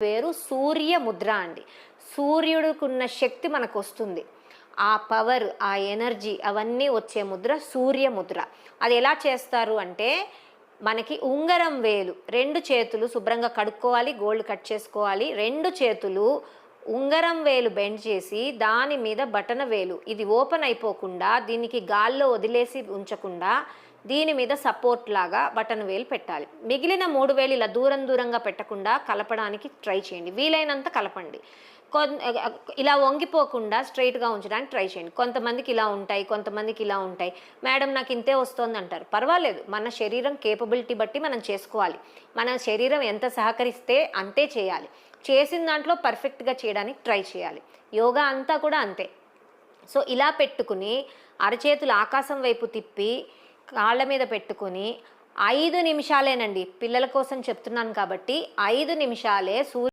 పేరు సూర్య ముద్ర అండి. సూర్యుడికున్న శక్తి మనకు వస్తుంది ఆ పవర్ ఆ ఎనర్జీ అవన్నీ వచ్చే ముద్ర సూర్య ముద్ర అది ఎలా చేస్తారు అంటే మనకి ఉంగరం వేలు. రెండు చేతులు శుభ్రంగా కడుక్కోవాలి గోల్డ్ కట్ చేసుకోవాలి. రెండు చేతులు ఉంగరం వేలు బెండ్ చేసి దాని మీద బటన వేలు. ఇది ఓపెన్ అయిపోకుండా దీనికి గాల్లో వదిలేసి ఉంచకుండా దీని మీద సపోర్ట్ లాగా బటన్ వేలు పెట్టాలి. మిగిలిన మూడు వేలు ఇలా దూరం దూరంగా పెట్టకుండా కలపడానికి ట్రై చేయండి. వీలైనంత కలపండి. ఇలా వంగిపోకుండా స్ట్రైట్గా ఉంచడానికి ట్రై చేయండి. కొంతమందికి ఇలా ఉంటాయి కొంతమందికి ఇలా ఉంటాయి. మేడం నాకు ఇంతే వస్తుంది అంటారు. పర్వాలేదు. మన శరీరం కేపబిలిటీ బట్టి మనం చేసుకోవాలి. మన శరీరం ఎంత సహకరిస్తే అంతే చేయాలి. చేసిన దాంట్లో పర్ఫెక్ట్గా చేయడానికి ట్రై చేయాలి. యోగా అంతా కూడా అంతే. సో ఇలా పెట్టుకుని అరచేతులు ఆకాశం వైపు తిప్పి కాళ్ళ మీద పెట్టుకుని ఐదు నిమిషాలేనండి. పిల్లల కోసం చెప్తున్నాను కాబట్టి ఐదు నిమిషాలే సూర్య